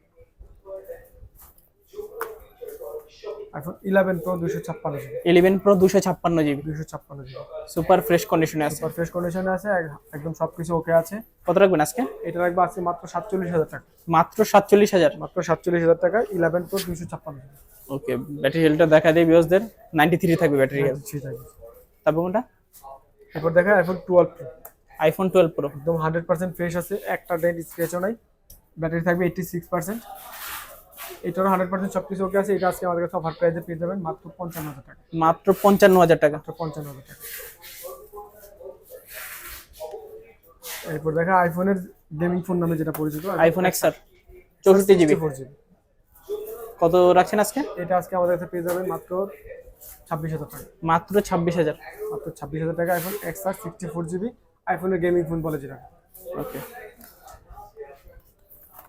এখন ইলেভেন প্রো দুশো ছাপ্পান্ন জিবি ইলেভেন প্রো দুশো ছাপ্পান্ন জিবি দুশো ছাপ্পান্ন জিবি সুপার ফ্রেশ কন্ডিশনে আছে। সুপার ফ্রেশ কন্ডিশনে আছে একদম সব কিছু ওকে আছে। কত রাখবেন আজকে? এটা রাখব আজকে মাত্র সাতচল্লিশ হাজার টাকা। মাত্র সাতচল্লিশ হাজার? মাত্র সাতচল্লিশ হাজার টাকা ইলেভেন প্রো দুশো ছাপ্পান্ন জিবি ওকে ব্যাটারি হেলথটা দেখা দিই নাইনটি থ্রি থাকবে ব্যাটারি হেলথ ঠিক আছে তারপর কোনটা? এরপর দেখা iPhone twelve Pro iPhone twelve Pro একদম হান্ড্রেড পার্সেন্ট ফ্রেশ আছে একটা ডেন্ট স্ক্রেচও নাই। ব্যাটারি থাকবে এইটটি সিক্স পার্সেন্ট এটারও হান্ড্রেড পার্সেন্ট সব কিছু ওকে আছে। এটা আজকে আমাদের কাছে অফার প্রাইসে পেয়ে যাবেন মাত্র পঞ্চান্ন হাজার টাকা। মাত্র পঞ্চান্ন হাজার টাকা। মাত্র পঞ্চান্ন হাজার টাকা। এরপর দেখা আইফোনের গেমিং ফোন নামে যেটা পরিচিত আইফোন এক্স আর চৌষট্টি জিবি ফোর জিবি কত রাখছেন আজকে? এটা আজকে আমাদের কাছে পেয়ে যাবেন মাত্র ছাব্বিশ হাজার টাকা। মাত্র ছাব্বিশ হাজার। মাত্র ছাব্বিশ হাজার টাকা iPhone X R sixty four GB আইফোনের গেমিং ফোন বলে যেটা। ওকে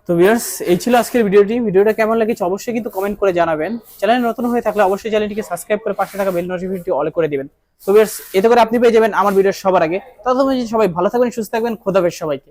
তো ভিউয়ার্স এই ছিল আজকের ভিডিওটি। ভিডিওটা কেমন লেগেছে অবশ্যই কিন্তু কমেন্ট করে জানাবেন। চ্যানেল নতুন হয়ে থাকলে অবশ্যই চ্যানেলটিকে সাবস্ক্রাইব করে পাশে থাকা বেল নোটিফিকেশনটি অল করে দিবেন। তো ভিউয়ার্স এতে করে আপনি পেয়ে যাবেন আমার ভিডিও সবার আগে। ততক্ষণ সবাই ভালো থাকবেন, সুস্থ থাকবেন খোদাবেশ সবাইকে।